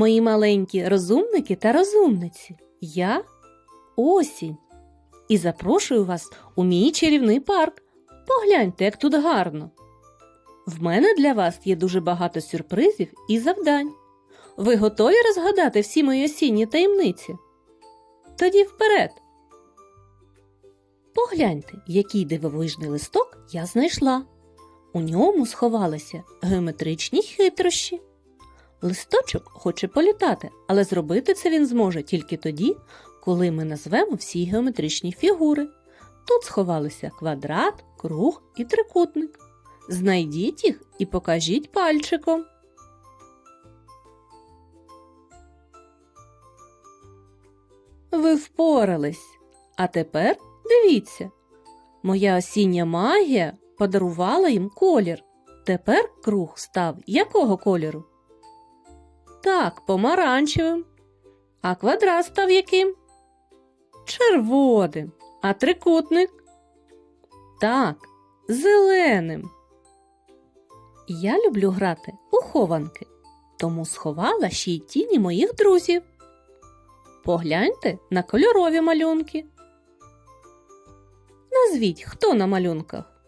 мої маленькі розумники та розумниці. Я осінь. І запрошую вас у мій чарівний парк. Погляньте, як тут гарно. В мене для вас є дуже багато сюрпризів і завдань. Ви готові розгадати всі мої осінні таємниці? Тоді вперед. Погляньте, який дивовижний листок я знайшла. У ньому сховалися геометричні хитрощі. Листочок хоче політати, але зробити це він зможе тільки тоді, коли ми назвемо всі геометричні фігури. Тут сховалися квадрат, круг і трикутник. Знайдіть їх і покажіть пальчиком. Ви впорались. А тепер дивіться. Моя осіння магія подарувала їм колір. Тепер круг став якого кольору? Так, помаранчевим. А квадрат став яким? Червоним. А трикутник? Так, зеленим. Я люблю грати у хованки, тому сховала ще й тіні моїх друзів. Погляньте на кольорові малюнки. Назвіть, хто на малюнках.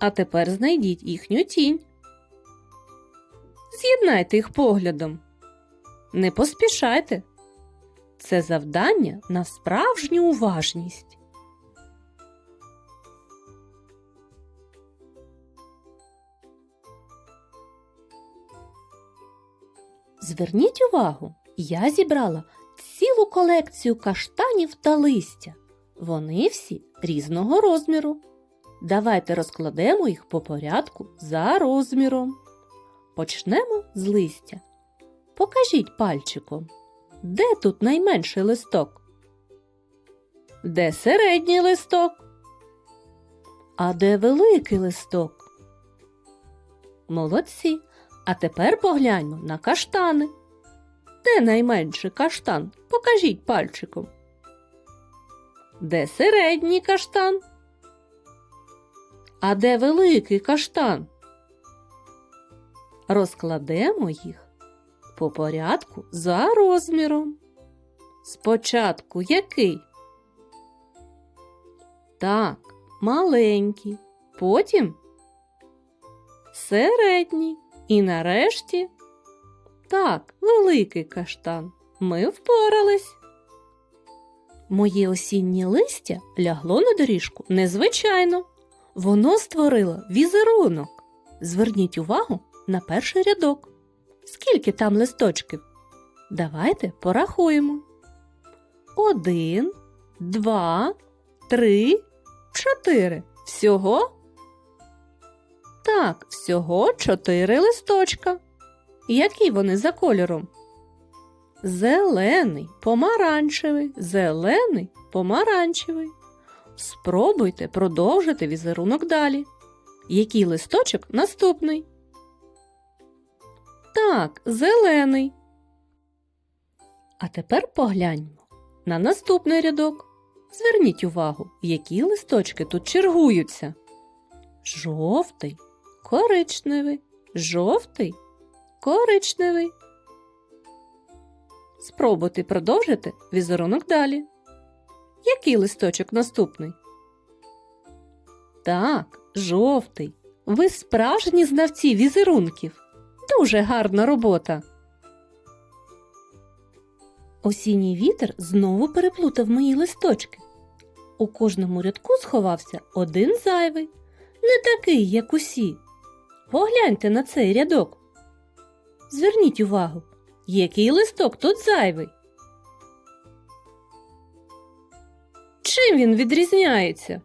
А тепер знайдіть їхню тінь. З'єднайте їх поглядом. Не поспішайте. Це завдання на справжню уважність. Зверніть увагу, я зібрала цілу колекцію каштанів та листя. Вони всі різного розміру. Давайте розкладемо їх по порядку за розміром. Почнемо з листя. Покажіть пальчиком, де тут найменший листок? Де середній листок? А де великий листок? Молодці. А тепер погляньмо на каштани. Де найменший каштан? Покажіть пальчиком. Де середній каштан? А де великий каштан? Розкладемо їх по порядку за розміром. Спочатку який? Так, маленький, потім середній і нарешті так, великий каштан. Ми впорались. Моє осіннє листя лягло на доріжку незвичайно. Воно створило візерунок. Зверніть увагу на перший рядок. Скільки там листочків? Давайте порахуємо. Один, два, три, чотири. Всього? Так, всього чотири листочка. Які вони за кольором? Зелений, помаранчевий, зелений, помаранчевий. Спробуйте продовжити візерунок далі. Який листочок наступний? Так, зелений. А тепер погляньмо на наступний рядок. Зверніть увагу, які листочки тут чергуються. Жовтий, коричневий, жовтий, коричневий. Спробуйте продовжити візерунок далі. Який листочок наступний? Так, жовтий. Ви справжні знавці візерунків. Дуже гарна робота. Осінній вітер знову переплутав мої листочки. У кожному рядку сховався один зайвий, не такий, як усі. Погляньте на цей рядок. Зверніть увагу, який листок тут зайвий. Чим він відрізняється?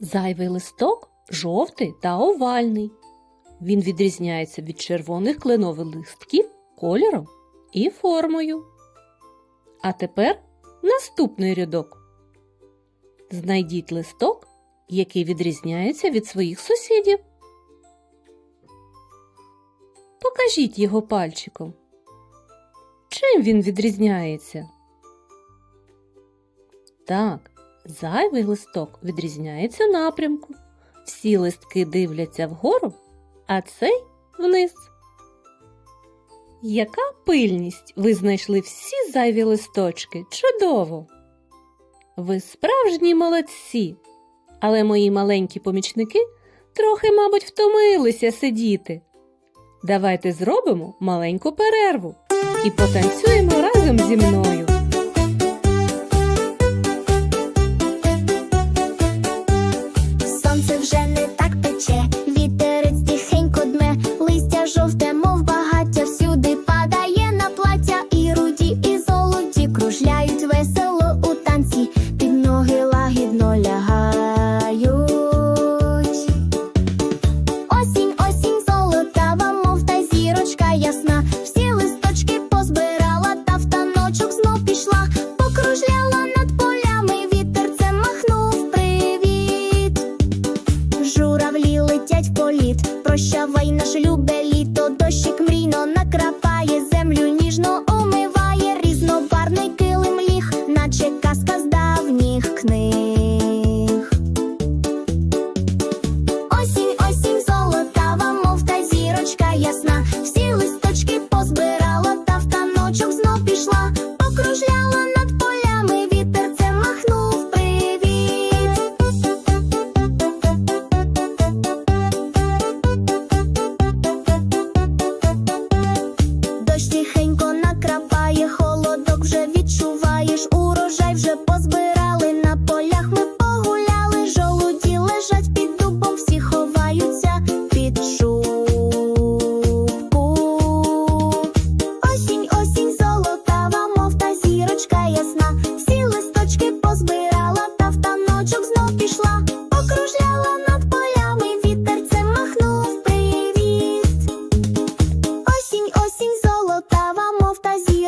Зайвий листок жовтий та овальний. Він відрізняється від червоних кленових листків кольором і формою. А тепер наступний рядок. Знайдіть листок, який відрізняється від своїх сусідів. Покажіть його пальчиком. Чим він відрізняється? Так, зайвий листок відрізняється напрямку. Всі листки дивляться вгору, а цей вниз. Яка пильність! Ви знайшли всі зайві листочки. Чудово! Ви справжні молодці. Але мої маленькі помічники трохи, мабуть, втомилися сидіти. Давайте зробимо маленьку перерву і потанцюємо разом зі мною.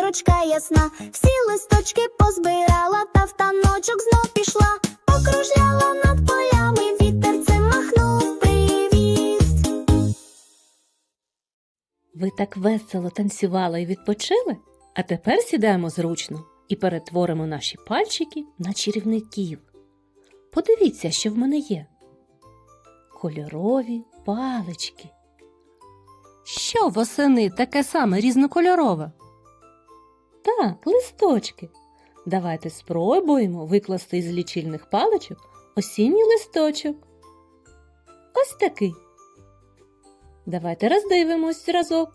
Зірочка ясна. Всі листочки позбирала, та в таночок знов пішла. Покружляла над полями, вітерцем махнув привіт. Ви так весело танцювали і відпочили? А тепер сідаємо зручно і перетворимо наші пальчики на чарівників. Подивіться, що в мене є. Кольорові палички. Що восени таке саме різнокольорове? Так, листочки. Давайте спробуємо викласти із лічильних паличок осінній листочок. Ось такий. Давайте роздивимось разок.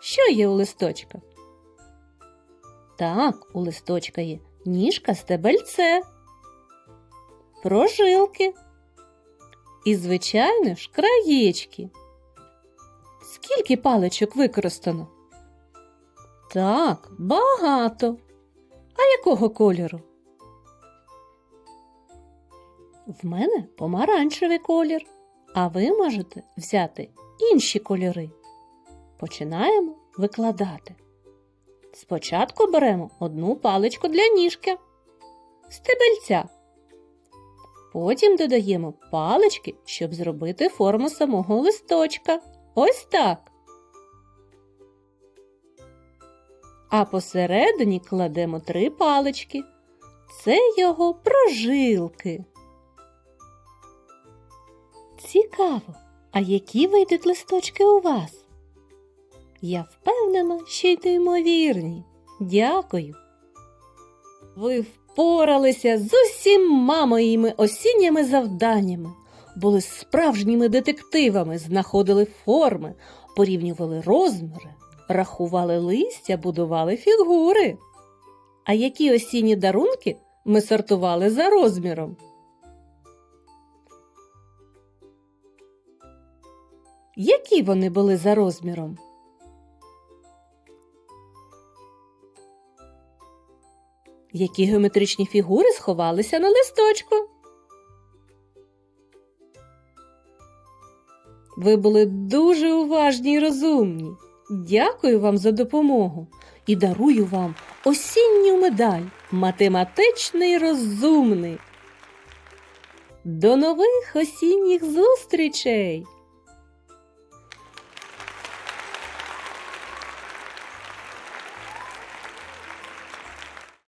Що є у листочка? Так, у листочка є ніжка стебельце, прожилки і, звичайно ж, краєчки. Скільки паличок використано? Так, багато. А якого кольору? В мене помаранчевий колір, а ви можете взяти інші кольори. Починаємо викладати. Спочатку беремо одну паличку для ніжки, стебельця. Потім додаємо палички, щоб зробити форму самого листочка. Ось так. А посередині кладемо три палички. Це його прожилки. Цікаво, а які вийдуть листочки у вас? Я впевнена, що й неймовірні. Дякую. Ви впоралися з усіма моїми осінніми завданнями, були справжніми детективами, знаходили форми, порівнювали розміри, рахували листя, будували фігури. А які осінні дарунки ми сортували за розміром? Які вони були за розміром? Які геометричні фігури сховалися на листочку? Ви були дуже уважні і розумні. Дякую вам за допомогу і дарую вам осінню медаль математичний розумний. До нових осінніх зустрічей!